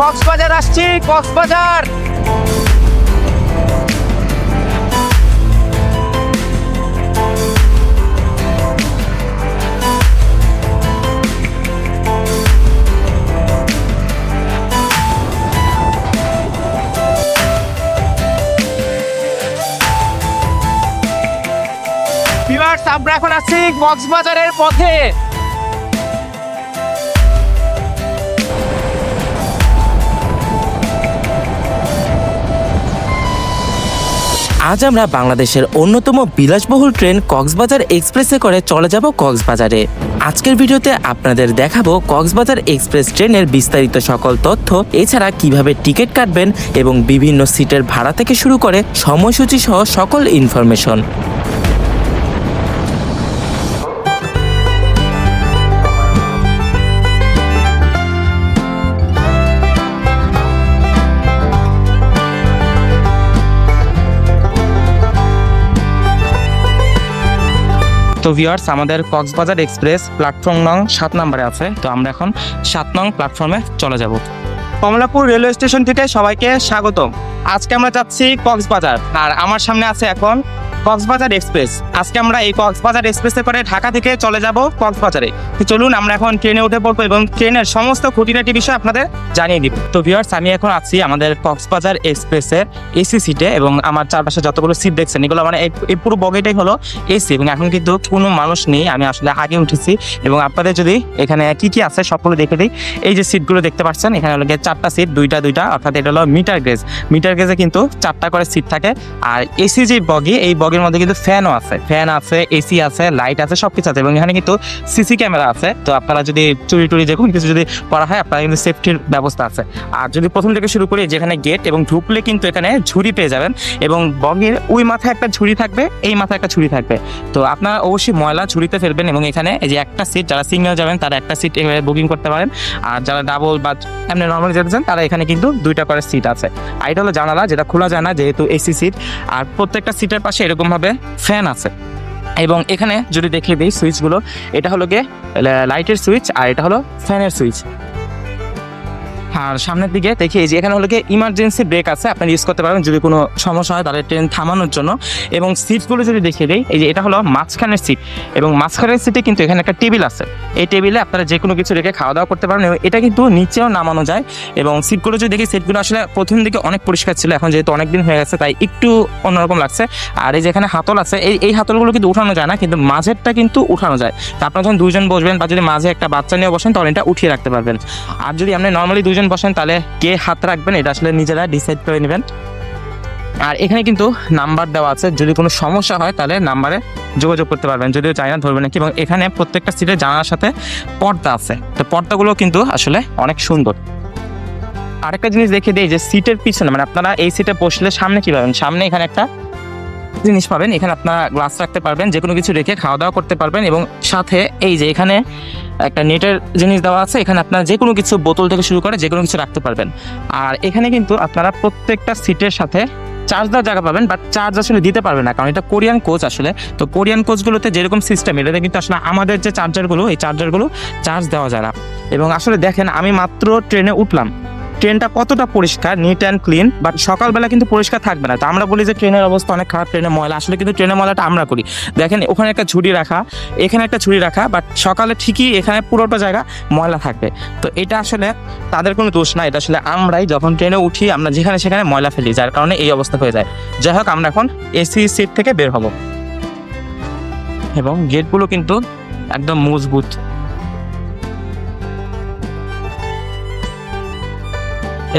কক্সবাজার আসছি কক্সবাজার। আমরা এখন আছি কক্সবাজারের পথে। আজ আমরা বাংলাদেশের অন্যতম বিলাসবহুল ট্রেন কক্সবাজার এক্সপ্রেসে করে চলে যাব কক্সবাজারে। আজকের ভিডিওতে আপনাদের দেখাবো কক্সবাজার এক্সপ্রেস ট্রেনের বিস্তারিত সকল তথ্য, এছাড়া কীভাবে টিকিট কাটবেন এবং বিভিন্ন সিটের ভাড়া থেকে শুরু করে সময়সূচি সহ সকল ইনফরমেশন। তো ভিউয়ার্স আমাদের কক্সবাজার এক্সপ্রেস প্ল্যাটফর্ম নং সাত নম্বরে আছে। তো আমরা এখন সাত নং প্ল্যাটফর্মে চলে যাব। কমলাপুর রেলওয়ে স্টেশন থেকে সবাইকে স্বাগতম। আজকে আমরা যাচ্ছি কক্সবাজার। আর আমার সামনে আছে এখন কক্সবাজার এক্সপ্রেস। আজকে আমরা এই কক্সবাজার এক্সপ্রেসে করে ঢাকা থেকে চলে যাব কক্সবাজারে। তো চলুন, আমরা এখন ট্রেনে উঠে পড়ব এবং ট্রেনের সমস্ত খুঁটিনাটি বিষয় আপনাদের জানিয়ে দিব। তো ভিউয়ার্স আমি এখন আছি আমাদের কক্সবাজার এক্সপ্রেসের এসি সিটে এবং আমার চারপাশে যতগুলো সিট দেখছেন, এগুলো মানে এই- পুরো বগিটাই হলো এসি এবং এখন কিন্তু কোনো মানুষ নেই, আমি আসলে আগে উঠেছি এবং আপনাদের যদি এখানে কি কি আছে সবগুলো দেখে দিই। এই যে সিটগুলো দেখতে পাচ্ছেন, এখানে হলো চারটা সিট, দুইটা দুইটা, অর্থাৎ এটা হলো মিটার গেজ মিটার গেজে কিন্তু চারটা করে সিট থাকে। আর এসি যে বগি, এই বগির মধ্যে কিন্তু ফ্যানও আছে। ফ্যান আছে, এসি আছে, লাইট আছে সব কিছু আছে। এবং এখানে কিন্তু সিসি ক্যামেরা আছে। তো আপনারা যদি চুরি টুরি যে কোনো কিছু যদি করা হয়, আপনারা কিন্তু সেফটির ব্যবস্থা আছে। আর যদি প্রথম থেকে শুরু করি, যেখানে গেট এবং ঢুকলে কিন্তু এখানে ঝুড়ি পেয়ে যাবেন। এবং বগির ওই মাথায় একটা ঝুড়ি থাকবে, এই মাথায় একটা ঝুড়ি থাকবে। তো আপনারা অবশ্যই ময়লা ঝুড়িতে ফেলবেন এবং এখানে এই যে একটা সিট যারা সিঙ্গেল যাবেন, তারা একটা সিট এভাবে বুকিং করতে পারেন। আর যারা ডাবল বা এমনি নর্মালি যেতে চান, তারা এখানে কিন্তু দুইটা করে সিট আছে। আর এটা হলো জানালা, যেটা খোলা যায় না, যেহেতু এসি সিট আর প্রত্যেকটা সিটের পাশে এরকম ভাবে ফ্যান আছে। এবং এখানে যদি দেখিয়ে দিই সুইচগুলো এটা হলো গিয়ে লাইটের সুইচ আর এটা হলো ফ্যানের সুইচ আর সামনের দিকে দেখি এই যে এখানে হলো গিয়ে ইমার্জেন্সি ব্রেক আছে আপনি ইউজ করতে পারবেন যদি কোনো সমস্যা হয় তাহলে ট্রেন থামানোর জন্য। এবং সিটগুলো যদি দেখিয়ে দিই, এই যে এটা হলো মাঝখানের সিট এবং মাঝখানের সিটে কিন্তু এখানে একটা টেবিল আছে। এই টেবিলে আপনারা যে কোনো কিছু রেখে খাওয়া দাওয়া করতে পারেন এবং এটা কিন্তু নিচেও নামানো যায়। এবং সিটগুলো যদি দেখি সিটগুলো আসলে প্রথম দিকে অনেক পরিষ্কার ছিল, এখন যেহেতু অনেক দিন হয়ে গেছে, তাই একটু অন্যরকম লাগছে। আর এই যে এখানে হাতল আছে, এই এই হাতলগুলো কিন্তু উঠানো যায় না, কিন্তু মাঝেরটা কিন্তু উঠানো যায়। তা আপনারা যখন দুজন বসবেন বা যদি মাঝে একটা বাচ্চা নিয়ে বসেন, তখন এটা উঠিয়ে রাখতে পারবেন। আর যদি আপনি নর্মালি দুজন বসেন তাহলে কে হাত রাখবেন, এটা আসলে নিজেরা ডিসাইড করে নেবেন। আর এখানে কিন্তু নাম্বার দেওয়া আছে, যদি কোনো সমস্যা হয়, তাহলে নাম্বারে যোগাযোগ করতে পারবেন। যদিও চাই না, ধরবেন নাকি এবং এখানে প্রত্যেকটা সিটে জানালার সাথে পর্দা আছে। তো পর্দাগুলো কিন্তু আসলে অনেক সুন্দর। আরেকটা জিনিস দেখে দিই যে সিটের পিছনে মানে আপনারা এই সিটে বসলে সামনে কি পাবেন? সামনে এখানে একটা জিনিস পাবেন, এখানে আপনারা গ্লাস রাখতে পারবেন যে কোনো কিছু রেখে খাওয়া দাওয়া করতে পারবেন এবং সাথে এই যে এখানে একটা নেটের জিনিস দেওয়া আছে, এখানে আপনারা যে কোনো কিছু বোতল থেকে শুরু করে যে কোনো কিছু রাখতে পারবেন। আর এখানে কিন্তু আপনারা প্রত্যেকটা সিটের সাথে চার্জ দেওয়ার জায়গা পাবেন বাট চার্জ আসলে দিতে পারবেন না, কারণ এটা কোরিয়ান কোচ আসলে। তো কোরিয়ান কোচগুলোতে যেরকম সিস্টেম এটাতে কিন্তু আসলে আমাদের যে চার্জারগুলো এই চার্জারগুলো চার্জ দেওয়া যায় না। এবং আসলে দেখেন, আমি মাত্র ট্রেনে উঠলাম। ট্রেনটা কতটা পরিষ্কার নিট অ্যান্ড ক্লিন বাট সকালবেলা কিন্তু পরিষ্কার থাকবে না। তো আমরা বলি যে ট্রেনের অবস্থা অনেক খারাপ, ট্রেনের ময়লা। আসলে কিন্তু ট্রেনের ময়লাটা আমরা করি। দেখেন, ওখানে একটা ঝুড়ি রাখা, এখানে একটা ঝুড়ি রাখা বাট সকালে ঠিকই এখানে পুরোটা জায়গা ময়লা থাকবে। তো এটা আসলে তাদের কোনো দোষ না, এটা আসলে আমরাই যখন ট্রেনে উঠি, আমরা যেখানে সেখানে ময়লা ফেলি, যার কারণে এই অবস্থা হয়ে যায়। যাই হোক, আমরা এখন এসি সিট থেকে বের হব। এবং গেটগুলো কিন্তু একদম মজবুত।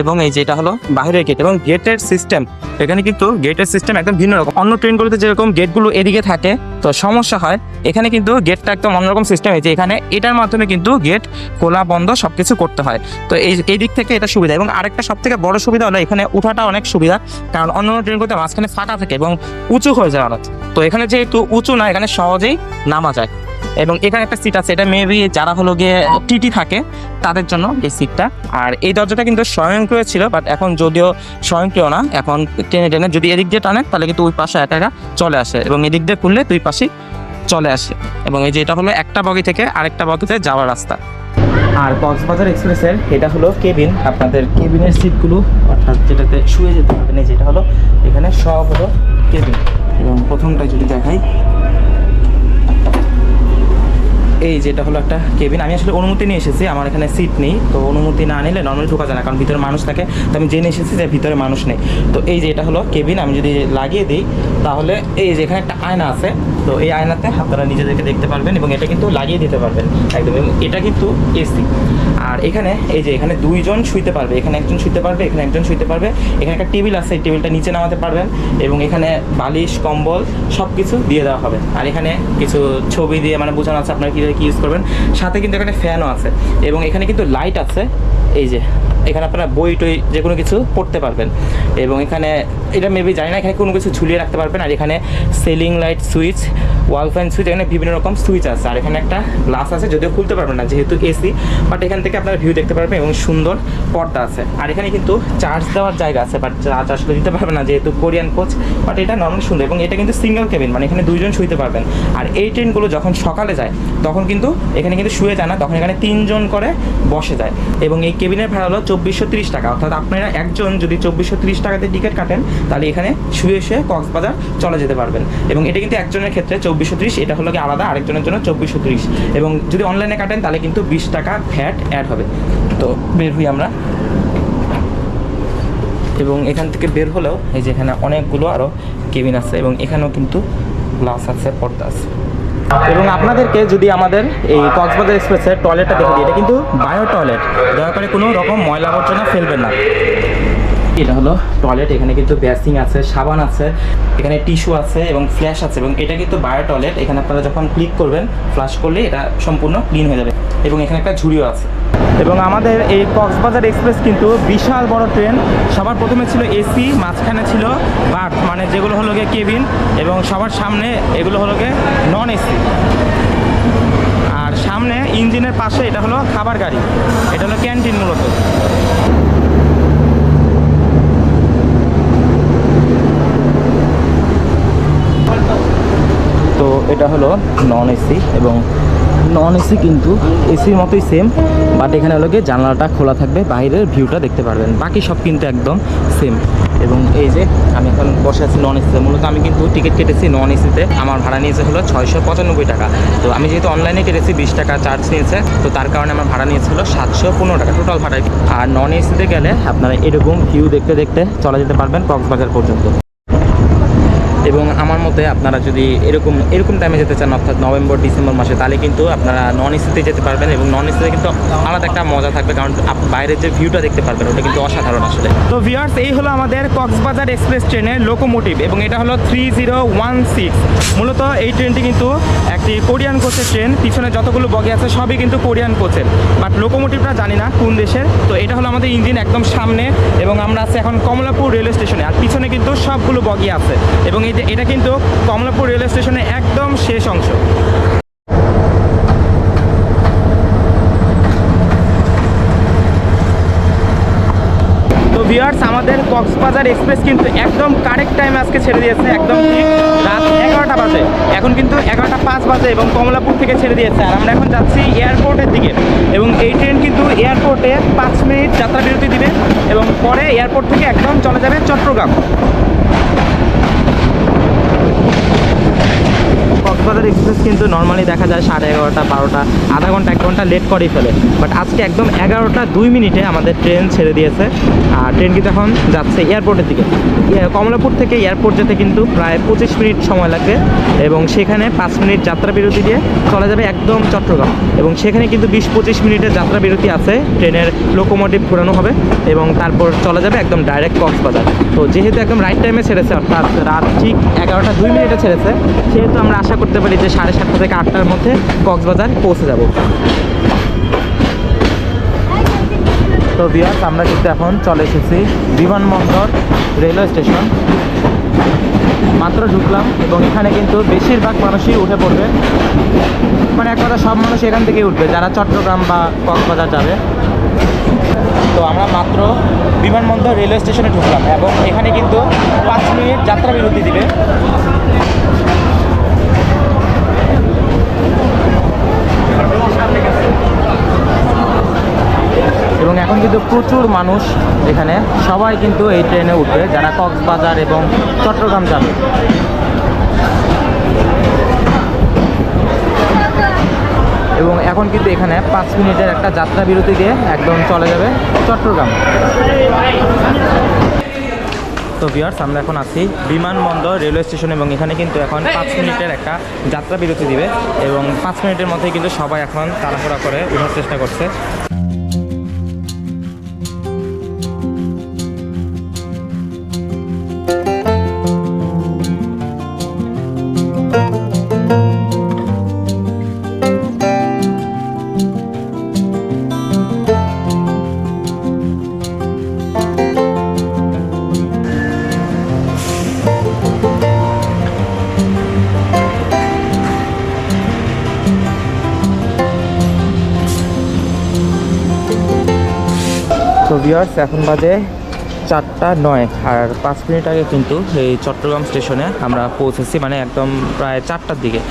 এবং এই যেটা হলো বাইরের গেট এবং গেটের সিস্টেম এখানে কিন্তু গেটের সিস্টেম একদম ভিন্ন রকম। অন্য ট্রেনগুলোতে যেরকম গেটগুলো এদিকে থাকে, তো সমস্যা হয়, এখানে কিন্তু গেটটা একদম অন্যরকম সিস্টেম হয়েছে এখানে, এটার মাধ্যমে কিন্তু গেট খোলা, বন্ধ সব কিছু করতে হয়। তো এই এই দিক থেকে এটা সুবিধা। এবং আরেকটা সব থেকে বড় সুবিধা হলো এখানে উঠাটা অনেক সুবিধা, কারণ অন্য অন্য ট্রেনগুলোতে মাঝখানে ফাঁকা থাকে এবং উঁচু হয়ে যায় অনেক তো এখানে যেহেতু উঁচু না, এখানে সহজেই নামা যায়। এবং এখানে একটা সিট আছে, এটা মেবি যারা হলো গিয়ে টিটি থাকে, তাদের জন্য এই সিটটা আর এই দরজাটা কিন্তু স্বয়ংক্রিয় ছিল বাট এখন যদিও স্বয়ংক্রিয় না, এখন টেনে টেনে যদি এদিক দিয়ে টানে তাহলে কিন্তু ওই পাশে একা একা চলে আসে এবং এদিক দিয়ে খুললে দুই পাশেই চলে আসে। এবং এই যে এটা হলো একটা বগি থেকে আরেকটা বগিতে যাওয়ার রাস্তা। আর কক্সবাজার এক্সপ্রেসের এটা হলো কেবিন, আপনাদের কেবিনের সিটগুলো অর্থাৎ যেটাতে শুয়ে যেতে পারবেন এই যেটা হলো, এখানে সব হলো কেবিন। এবং প্রথমটা যদি দেখাই এই যেটা হলো একটা কেবিন, আমি আসলে অনুমতি নিয়ে এসেছি, আমার এখানে সিট নেই, তো অনুমতি না নিলে নর্মালি ঢোকা যায় না, কারণ ভিতরে মানুষ থাকে, তো আমি জেনে এসেছি যে ভিতরে মানুষ নেই। তো এই যে এটা হলো কেবিন, আমি যদি লাগিয়ে দিই, তাহলে এই যে এখানে একটা আয়না আছে, তো এই আয়নাতে আপনারা নিজেদেরকে দেখতে পারবেন এবং এটা কিন্তু লাগিয়ে দিতে পারবেন, একদম এটা কিন্তু এসি। আর এখানে, এই যে এখানে দুইজন শুইতে পারবে, এখানে একজন শুইতে পারবে, এখানে একজন শুইতে পারবে, এখানে একটা টেবিল আছে, এই টেবিলটা নিচে নামাতে পারবেন, এবং এখানে বালিশ, কম্বল সব কিছু দিয়ে দেওয়া হবে। আর এখানে কিছু ছবি দিয়ে মানে বোঝানো আছে, আপনার কীভাবে কী ইউজ করবেন? সাথে কিন্তু এখানে ফ্যানও আছে এবং এখানে কিন্তু লাইট আছে। এই যে, এখানে আপনারা বই টই যে কোনো কিছু পড়তে পারবেন। এবং এখানে, এটা মেবি জানি না, এখানে কোনো কিছু ঝুলিয়ে রাখতে পারবেন। আর এখানে ceiling light switch wall fan switch এখানে বিভিন্ন রকম সুইচ আছে। আর এখানে একটা গ্লাস আছে, যদিও খুলতে পারবেন না, যেহেতু এসি বাট এখান থেকে আপনারা ভিউ দেখতে পারবেন এবং সুন্দর পর্দা আছে। আর এখানে কিন্তু চার্জ দেওয়ার জায়গা আছে বাট চার্জ আসলে দিতে পারবেন না, যেহেতু কোরিয়ান কোচ বাট এটা নর্মাল সুন্দর এবং এটা কিন্তু সিঙ্গেল কেবিন মানে এখানে দুইজন শুইতে পারবেন। আর এই ট্রেনগুলো যখন সকালে যায়, তখন কিন্তু এখানে কিন্তু শুয়ে যায় না, তখন এখানে তিনজন করে বসে যায়। এবং এই কেবিনের ভাড়া হলো চব্বিশশো তিরিশ টাকা, অর্থাৎ আপনারা একজন যদি চব্বিশশো তিরিশ টাকাতে টিকিট কাটেন, তাহলে এখানে শুয়ে শুয়ে কক্সবাজার চলে যেতে পারবেন। এবং এটা কিন্তু একজনের ক্ষেত্রে চব্বিশশো তিরিশ, এটা হলো কি আলাদা, আরেকজনের জন্য চব্বিশশো তিরিশ। এবং যদি অনলাইনে কাটেন, তাহলে কিন্তু বিশ টাকা ভ্যাট অ্যাড হবে। তো বের হই আমরা। এবং এখান থেকে বের হলেও, এই যে এখানে অনেকগুলো আরও কেবিন আছে, এবং এখানেও কিন্তু গ্লাস আছে, পর্দা আছে। এবং আপনাদেরকে যদি আমাদের এই কক্সবাজার এক্সপ্রেসের টয়লেটটা দেখে দিই, এটা কিন্তু বায়ো টয়লেট দয়া করে কোনো রকম ময়লা আবর্জনা ফেলবেন না। এটা হলো টয়লেট এখানে কিন্তু বেসিং আছে, সাবান আছে, এখানে টিস্যু আছে এবং ফ্ল্যাশ আছে এবং এটা কিন্তু বায়ো টয়লেট এখানে আপনারা যখন ক্লিক করবেন ফ্লাশ করলে এটা সম্পূর্ণ ক্লিন হয়ে যাবে এবং এখানে একটা ঝুড়িও আছে। এবং আমাদের এই কক্সবাজার এক্সপ্রেস কিন্তু বিশাল বড় ট্রেন সবার প্রথমে ছিল এসি, মাঝখানে ছিল বার্থ মানে যেগুলো হলো গিয়ে কেবিন এবং সবার সামনে এগুলো হলো গিয়ে নন এসি আর সামনে ইঞ্জিনের পাশে এটা হলো খাবার গাড়ি, এটা হলো ক্যান্টিন মূলত তো এটা হলো নন এসি এবং নন এসি কিন্তু এসির মতোই সেম বাট এখানে হলো গিয়ে জানলাটা খোলা থাকবে, বাইরের ভিউটা দেখতে পারবেন। বাকি সব কিন্তু একদম সেম এবং এই যে আমি এখন বসে আছি নন এসিতে মূলত আমি কিন্তু টিকিট কেটেছি নন এসিতে আমার ভাড়া নিয়েছে হলো ছয়শো পঁচানব্বই টাকা। তো আমি যেহেতু অনলাইনে কেটেছি, বিশ টাকা চার্জ নিয়েছে, তো তার কারণে আমার ভাড়া নিয়েছে হলো সাতশো পনেরো টাকা টোটাল ভাড়া আর নন এসিতে গেলে আপনারা এরকম ভিউ দেখতে দেখতে চলে যেতে পারবেন কক্সবাজার পর্যন্ত। এবং আমার মতে আপনারা যদি এরকম এরকম টাইমে যেতে চান, অর্থাৎ নভেম্বর, ডিসেম্বর মাসে, তাহলে কিন্তু আপনারা নন এসিতে যেতে পারবেন এবং নন এসিতে কিন্তু আলাদা একটা মজা থাকবে, কারণ বাইরের যে ভিউটা দেখতে পারবেন, ওটা কিন্তু অসাধারণ আসলে। তো ভিউয়ার্স এই হলো আমাদের কক্সবাজার এক্সপ্রেস ট্রেনের লোকোমোটিভ এবং এটা হলো থ্রি জিরো ওয়ান সিক্স মূলত এই ট্রেনটি কিন্তু একটি কোরিয়ান কোচের ট্রেন পিছনে যতগুলো বগি আছে, সবই কিন্তু কোরিয়ান কোচের বাট লোকোমোটিভটা জানি না কোন দেশের। তো এটা হলো আমাদের ইঞ্জিন একদম সামনে এবং আমরা আছি এখন কমলাপুর রেলওয়ে স্টেশনে আর পিছনে কিন্তু সবগুলো বগি আছে। এবং এই যে এটা কিন্তু কমলাপুর রেলওয়ে স্টেশনের একদম শেষ অংশ। ভিউয়ার্স আমাদের কক্সবাজার এক্সপ্রেস কিন্তু একদম কারেক্ট টাইমে আজকে ছেড়ে দিয়েছে, একদম রাত এগারোটা বাজে। এখন কিন্তু এগারোটা পাঁচ বাজে এবং কমলাপুর থেকে ছেড়ে দিয়েছে। আর আমরা এখন যাচ্ছি এয়ারপোর্টের দিকে এবং এই ট্রেন কিন্তু এয়ারপোর্টে পাঁচ মিনিট যাত্রা বিরতি দিবে এবং পরে এয়ারপোর্ট থেকে একদম চলে যাবে চট্টগ্রাম। কক্সবাজার এক্সপ্রেস কিন্তু নর্মালি দেখা যায় সাড়ে এগারোটা, বারোটা, আধা ঘণ্টা, এক ঘণ্টা লেট করেই ফেলে। বাট আজকে একদম এগারোটা দুই মিনিটে আমাদের ট্রেন ছেড়ে দিয়েছে। আর ট্রেন কিন্তু এখন যাচ্ছে এয়ারপোর্টের দিকে। কমলাপুর থেকে এয়ারপোর্ট যেতে কিন্তু প্রায় পঁচিশ মিনিট সময় লাগবে এবং সেখানে পাঁচ মিনিট যাত্রা বিরতি দিয়ে চলে যাবে একদম চট্টগ্রাম। এবং সেখানে কিন্তু বিশ পঁচিশ মিনিটের যাত্রা বিরতি আছে। ট্রেনের লোকোমোটিভ ঘোরানো হবে এবং তারপর চলে যাবে একদম ডাইরেক্ট কক্সবাজার। তো যেহেতু একদম রাইট টাইমে ছেড়েছে, অর্থাৎ রাত ঠিক এগারোটা দুই মিনিটে ছেড়েছে, সেহেতু আমরা আশা করতে পারি যে সাড়ে সাতটা থেকে আটটার মধ্যে কক্সবাজার পৌঁছে যাব। তো বিয়াস আমরা কিন্তু এখন চলে এসেছি বিমানবন্দর রেলওয়ে স্টেশন। মাত্র ঢুকলাম এবং এখানে কিন্তু বেশিরভাগ মানুষই উঠে পড়বে। মানে এক কথা, সব মানুষ এখান থেকেই উঠবে, যারা চট্টগ্রাম বা কক্সবাজার যাবে। তো আমরা মাত্র বিমানবন্দর রেলওয়ে স্টেশনে ঢুকলাম এবং এখানে কিন্তু পাঁচ মিনিট যাত্রা বিরতি দিবে। এখন কিন্তু প্রচুর মানুষ এখানে। সবাই কিন্তু এই ট্রেনে উঠবে, যারা কক্সবাজার এবং চট্টগ্রাম যাবে। এবং এখন কিন্তু এখানে পাঁচ মিনিটের একটা যাত্রা বিরতি দিয়ে একদম চলে যাবে চট্টগ্রাম। তো ভিউয়ার্স আমরা এখন আছি বিমানবন্দর রেলওয়ে স্টেশন এবং এখানে কিন্তু এখন পাঁচ মিনিটের একটা যাত্রা বিরতি দিবে এবং পাঁচ মিনিটের মধ্যে কিন্তু সবাই এখন তাড়াহুড়া করে উঠার চেষ্টা করছে। তো ভিউয়ার্স এখন বাজে চারটা নয়। আর পাঁচ মিনিট আগে কিন্তু এই চট্টগ্রাম স্টেশনে আমরা পৌঁছেছি মানে একদম প্রায় চারটার দিকে।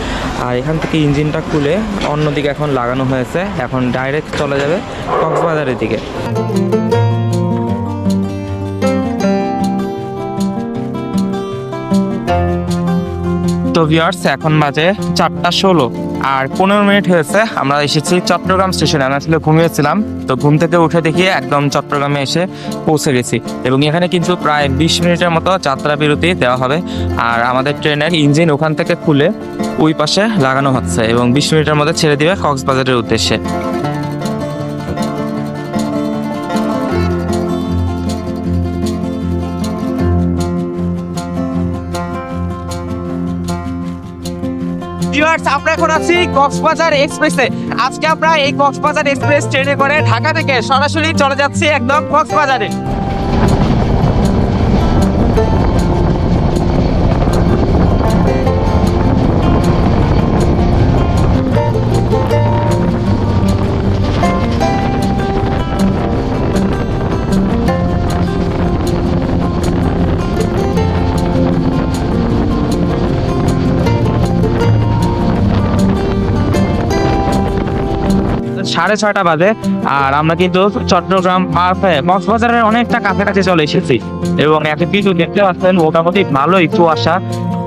আর এখান থেকে ইঞ্জিনটা খুলে অন্যদিকে এখন লাগানো হয়েছে। এখন ডাইরেক্ট চলে যাবে কক্সবাজারের দিকে। তো ভিউয়ার্স এখন বাজে চারটা ষোলো। আর পনেরো মিনিট হয়েছে, আমরা এসেছি চট্টগ্রাম স্টেশনে। আমরা আসলে ঘুমিয়েছিলাম, তো ঘুম থেকে উঠে দেখি একদম চট্টগ্রামে এসে পৌঁছে গেছি। এবং এখানে কিন্তু প্রায় বিশ মিনিটের মতো যাত্রা বিরতি দেওয়া হবে। আর আমাদের ট্রেনের ইঞ্জিন ওখান থেকে খুলে ওই পাশে লাগানো হচ্ছে এবং বিশ মিনিটের মধ্যে ছেড়ে দিবে কক্সবাজারের উদ্দেশ্যে। ভিউয়ার্স আমরা এখন আছি কক্সবাজার এক্সপ্রেসে আজকে আমরা এই কক্সবাজার এক্সপ্রেস ট্রেনে করে ঢাকা থেকে সরাসরি চলে যাচ্ছি একদম কক্সবাজারে। সাড়ে ছয়টা বাজে, আর আমরা কিন্তু চট্টগ্রাম কক্সবাজারের অনেকটা কাছাকাছি চলে এসেছি। এবং এখন কিন্তু দেখতে পাচ্ছেন, মোটামুটি ভালোই কুয়াশা।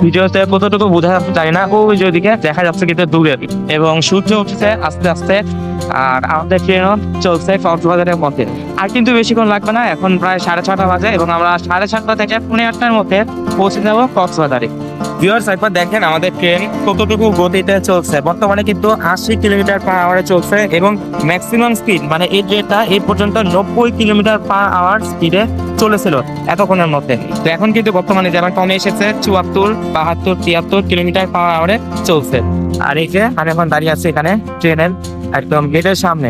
ভিডিওতে কতটুকু বোঝা জানি না, ওই যে ওদিকে দেখা যাচ্ছে কিন্তু দূরে। এবং সূর্য উঠছে আস্তে আস্তে, আর আমাদের ট্রেনও চলছে কক্সবাজারের মধ্যে। আর কিন্তু বেশিক্ষণ লাগবে না, এখন প্রায় সাড়ে ছটা বাজে, এবং আমরা সাড়ে সাতটা থেকে পৌনে আটটার মধ্যে পৌঁছে যাব কক্সবাজারে। ভিউয়ার্স একবার দেখেন আমাদের ট্রেন কতটুকু গতিতে চলছে। বর্তমানে কিন্তু আশি কিলোমিটার পার আওয়ারে চলছে এবং ম্যাক্সিমাম স্পিড মানে এই ট্রেনটা এই পর্যন্ত নব্বই কিলোমিটার পার আওয়ার স্পিডে চলেছিল এতক্ষণের মধ্যে। তো এখন কিন্তু বর্তমানে যেমন কমে এসেছে, চুয়াত্তর, বাহাত্তর, তিয়াত্তর কিলোমিটার পার আওয়ারে চলছে। আর এই যে, আমি এখন দাঁড়িয়ে আছি এখানে ট্রেনের একদম গেটের সামনে।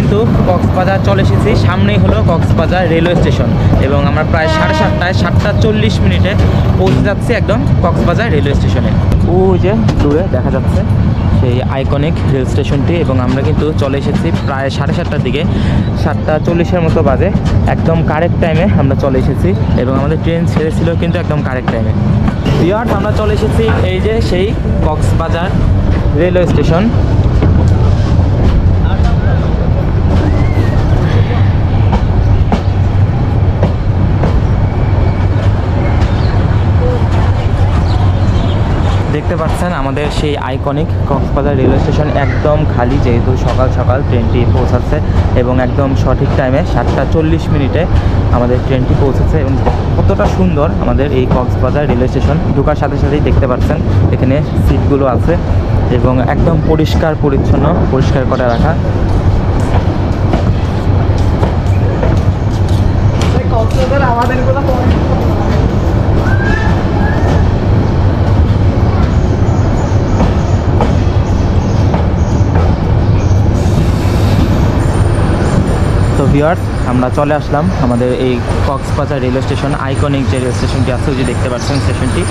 কিন্তু কক্সবাজার চলে এসেছি। সামনেই হলো কক্সবাজার রেলওয়ে স্টেশন এবং আমরা প্রায় সাড়ে সাতটায় সাতটা চল্লিশ মিনিটে পৌঁছে যাচ্ছি একদম কক্সবাজার রেলওয়ে স্টেশনে। ওই যে দূরে দেখা যাচ্ছে সেই আইকনিক রেল স্টেশনটি এবং আমরা কিন্তু চলে এসেছি প্রায় সাড়ে সাতটার দিকে। সাতটা চল্লিশের মতো বাজে একদম কারেক্ট টাইমে আমরা চলে এসেছি এবং আমাদের ট্রেন ছেড়েছিল কিন্তু একদম কারেক্ট টাইমে ভিউয়ার্স আমরা চলে এসেছি এই যে সেই কক্সবাজার রেলওয়ে স্টেশন। দেখতে পাচ্ছেন আমাদের সেই আইকনিক কক্সবাজার রেলওয়ে স্টেশন একদম খালি, যেহেতু সকাল সকাল ট্রেনটি পৌঁছাচ্ছে এবং একদম সঠিক টাইমে সাতটা চল্লিশ মিনিটে আমাদের ট্রেনটি পৌঁছেছে এবং কতটা সুন্দর আমাদের এই কক্সবাজার রেলওয়ে স্টেশন ঢোকার সাথে সাথেই দেখতে পাচ্ছেন, এখানে সিটগুলো আছে এবং একদম পরিষ্কার, পরিচ্ছন্ন, পরিষ্কার করে রাখা। তো ভিওয়ার্স আমরা চলে আসলাম আমাদের এই কক্সবাজার রেলওয়ে স্টেশন আইকনিক যে রেল স্টেশনটি আছে, ওই যে দেখতে পাচ্ছেন স্টেশনটি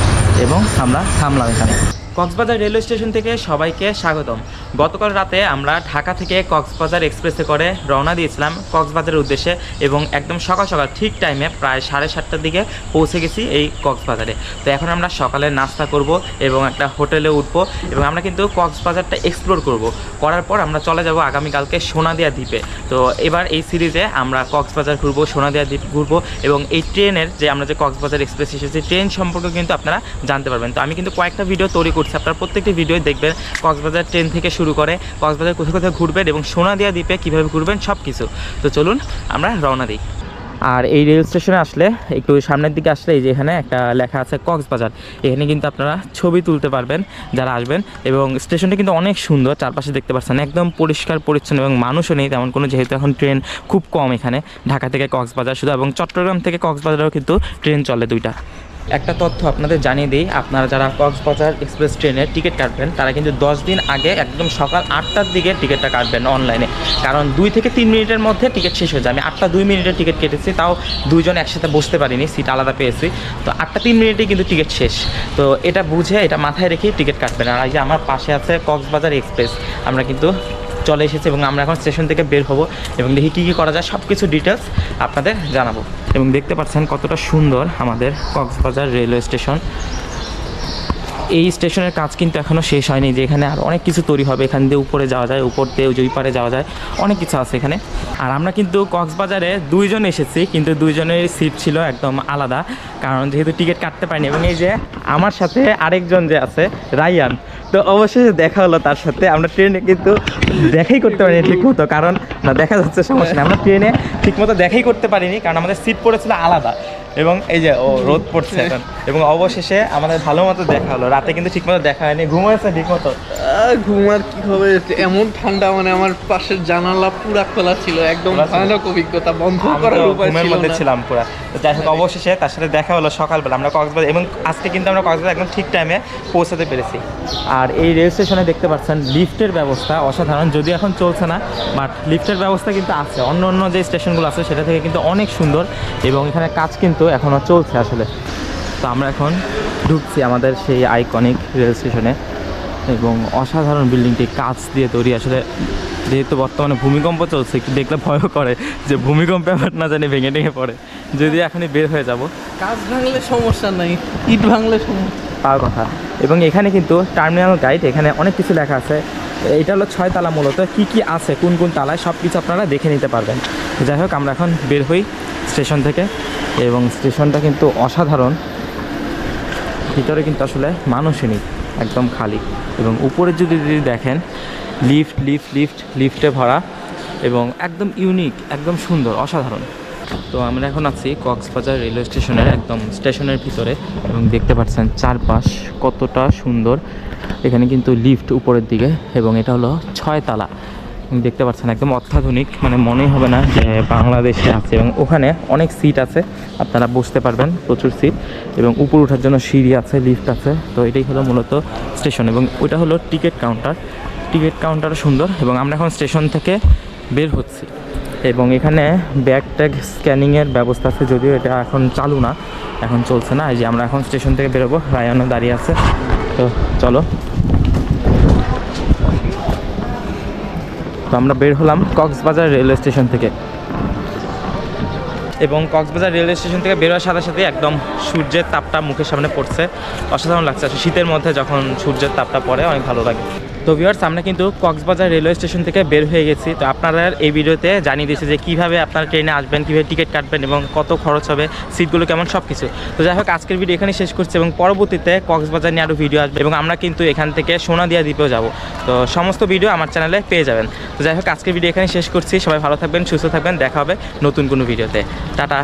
এবং আমরা থামলাম এখানে। কক্সবাজার রেলওয়ে স্টেশন থেকে সবাইকে স্বাগতম। গতকাল রাতে আমরা ঢাকা থেকে কক্সবাজার এক্সপ্রেসে করে রওনা দিয়েছিলাম কক্সবাজারের উদ্দেশ্যে এবং একদম সকাল সকাল ঠিক টাইমে প্রায় সাড়ে সাতটার দিকে পৌঁছে গেছি এই কক্সবাজারে। তো এখন আমরা সকালে নাস্তা করব এবং একটা হোটেলে উঠবো এবং আমরা কিন্তু কক্সবাজারটা এক্সপ্লোর করব। করার পর আমরা চলে যাব আগামীকালকে সোনাদিয়া দ্বীপে। তো এবার এই সিরিজে আমরা কক্সবাজার ঘুরবো, সোনাদিয়া দ্বীপ ঘুরবো এবং এই ট্রেনের যে আমরা যে কক্সবাজার এক্সপ্রেস এসেছি, ট্রেন সম্পর্কে কিন্তু আপনারা জানতে পারবেন। তো আমি কিন্তু কয়েকটা ভিডিও তৈরি করছি। আপনারা প্রত্যেকটি ভিডিও দেখবেন, কক্সবাজার ট্রেন থেকে শুরু করে কক্সবাজার কোথায় কোথায় ঘুরবেন এবং সোনাদিয়া দ্বীপে কীভাবে ঘুরবেন সব কিছু তো চলুন, আমরা রওনা দিই। আর এই রেল স্টেশনে আসলে, একটু সামনের দিকে আসলে এই যে এখানে একটা লেখা আছে কক্সবাজার। এখানে কিন্তু আপনারা ছবি তুলতে পারবেন যারা আসবেন এবং স্টেশনটা কিন্তু অনেক সুন্দর, চারপাশে দেখতে পাচ্ছেন, একদম পরিষ্কার, পরিচ্ছন্ন এবং মানুষও নেই, তেমন কোনো যেহেতু এখন ট্রেন খুব কম এখানে। ঢাকা থেকে কক্সবাজার শুধু এবং চট্টগ্রাম থেকে কক্সবাজারও কিন্তু ট্রেন চলে দুইটা। একটা তথ্য আপনাদের জানিয়ে দিই। আপনারা যারা কক্সবাজার এক্সপ্রেস ট্রেনের টিকিট কাটবেন, তারা কিন্তু দশ দিন আগে একদম সকাল আটটার দিকে টিকিটটা কাটবেন অনলাইনে কারণ দুই থেকে তিন মিনিটের মধ্যে টিকিট শেষ হয়ে যায়। আমি আটটা দুই মিনিটের টিকিট কেটেছি, তাও দুইজন একসাথে বসতে পারিনি সিট আলাদা পেয়েছি। তো আটটা তিন মিনিটেই কিন্তু টিকিট শেষ। তো এটা বুঝে, এটা মাথায় রেখেই টিকিট কাটবেন। আর এই যে আমার পাশে আছে কক্সবাজার এক্সপ্রেস, আমরা কিন্তু চলে এসেছে এবং আমরা এখন স্টেশন থেকে বের হব এবং দেখি কী কী করা যায় সব কিছু ডিটেলস আপনাদের জানাব। এবং দেখতে পাচ্ছেন কতটা সুন্দর আমাদের কক্সবাজার রেলওয়ে স্টেশন। এই স্টেশনের কাজ কিন্তু এখনও শেষ হয়নি, যে এখানে আর অনেক কিছু তৈরি হবে। এখান দিয়ে উপরে যাওয়া যায়, উপর দিয়ে ওই পারে যাওয়া যায়, অনেক কিছু আছে এখানে। আর আমরা কিন্তু কক্সবাজারে দুইজন এসেছি, কিন্তু দুইজনের সিট ছিল একদম আলাদা, কারণ যেহেতু টিকিট কাটতে পারিনি। এবং এই যে আমার সাথে আরেকজন যে আছে, রায়ান, তো অবশ্যই দেখা হলো তার সাথে। আমরা ট্রেনে কিন্তু দেখাই করতে পারিনি ঠিক মতো, কারণ না, দেখা যাচ্ছে সমস্যা আমরা ট্রেনে ঠিক মতো দেখাই করতে পারিনি, কারণ আমাদের সিট পড়েছিল আলাদা। এবং এই যে ও রোদ পড়ছে এখন। এবং অবশেষে আমাদের ভালো মতো দেখা হলো। রাতে কিন্তু ঠিক মতো দেখা হয়নি। ঘুমাইছে ঠিক মতো ঘুমার কি হবে? এমন ঠান্ডা মানে আমার পাশের জানালা পুরা খোলা ছিল। একদম ভয়ানক অভিজ্ঞতা বন্ধ করার উপায় ছিল না। ছিলাম পুরো। যাই হোক, অবশেষে তার সাথে দেখা হলো সকালবেলা। আমরা কক্সবাজার এবং আজকে কিন্তু আমরা কক্সবাজার একদম ঠিক টাইমে পৌঁছাতে পেরেছি। আর এই রেল স্টেশনে দেখতে পাচ্ছেন লিফটের ব্যবস্থা অসাধারণ যদি এখন চলছে না বাট লিফটের ব্যবস্থা কিন্তু আছে। অন্য অন্য যে স্টেশনগুলো আছে, সেটা থেকে কিন্তু অনেক সুন্দর এবং এখানে কাজ কিন্তু এখনও চলছে আসলে। তো আমরা এখন ঢুকছি আমাদের সেই আইকনিক রেল স্টেশনে এবং অসাধারণ বিল্ডিংটি কাচ দিয়ে তৈরি আসলে। যেহেতু বর্তমানে ভূমিকম্প চলছে একটু দেখলে ভয়ও করে যে ভূমিকম্পে আবার না জানি ভেঙে ভেঙে পড়ে। যদি এখনই বের হয়ে যাব। কাজ ভাঙলে সমস্যা নাই ইট ভাঙলে সমস্যা। তার কথা। এবং এখানে কিন্তু টার্মিনাল গাইড এখানে অনেক কিছু লেখা আছে। এটা হলো ছয় তালা মূলত কি কি আছে কোন কোন তালায় সব কিছু আপনারা দেখে নিতে পারবেন। যাই হোক আমরা এখন বের হই স্টেশন থেকে। এবং স্টেশনটা কিন্তু অসাধারণ। ভিতরে কিন্তু আসলে মানুষই নেই একদম খালি। এবং উপরে যদি যদি দেখেন লিফট লিফট লিফট, লিফটে ভরা এবং একদম ইউনিক একদম সুন্দর, অসাধারণ। তো আমরা এখন আছি কক্সবাজার রেলওয়ে স্টেশনের একদম স্টেশনের ভিতরে এবং দেখতে পাচ্ছেন চারপাশ কতটা সুন্দর। এখানে কিন্তু লিফট উপরের দিকে এবং এটা হলো ছয়তলা। দেখতে পাচ্ছেন একদম অত্যাধুনিক মানে মনেই হবে না যে বাংলাদেশে আছে এবং ওখানে অনেক সিট আছে, আপনারা বসতে পারবেন, প্রচুর সিট এবং উপর ওঠার জন্য সিঁড়ি আছে লিফট আছে। তো এটাই হলো মূলত স্টেশন এবং ওইটা হলো টিকিট কাউন্টার টিকিট কাউন্টার সুন্দর এবং আমরা এখন স্টেশন থেকে বের হচ্ছি। এবং এখানে ব্যাগ ট্যাগ স্ক্যানিংয়ের ব্যবস্থা আছে, যদিও এটা এখন চালু না, এখন চলছে না। এই যে আমরা এখন স্টেশন থেকে বেরোবো, রায়ানও দাঁড়িয়ে আছে। তো চলো। তো আমরা বের হলাম কক্সবাজার রেলওয়ে স্টেশন থেকে। এবং কক্সবাজার রেলওয়ে স্টেশন থেকে বেরোয়ার সাথে সাথে একদম সূর্যের তাপটা মুখের সামনে পড়ছে। অসাধারণ লাগছে। শীতের মধ্যে যখন সূর্যের তাপটা পড়ে, অনেক ভালো লাগে। তো ভিউয়ার্স আমরা কিন্তু কক্সবাজার রেলওয়ে স্টেশন থেকে বের হয়ে গেছি। তো আপনারা এই ভিডিওতে জানিয়ে দিয়েছে যে কীভাবে আপনারা ট্রেনে আসবেন, কীভাবে টিকিট কাটবেন এবং কত খরচ হবে সিটগুলো কেমন সব কিছু তো যাই হোক, আজকের ভিডিও এখানে শেষ করছি এবং পরবর্তীতে কক্সবাজার নিয়ে আরও ভিডিও আসবে এবং আমরা কিন্তু এখান থেকে সোনাদিয়া দ্বীপেও যাব। তো সমস্ত ভিডিও আমার চ্যানেলে পেয়ে যাবেন। তো যাই হোক, আজকের ভিডিও এখানে শেষ করছি। সবাই ভালো থাকবেন, সুস্থ থাকবেন। দেখা হবে নতুন কোনো ভিডিওতে টাটা।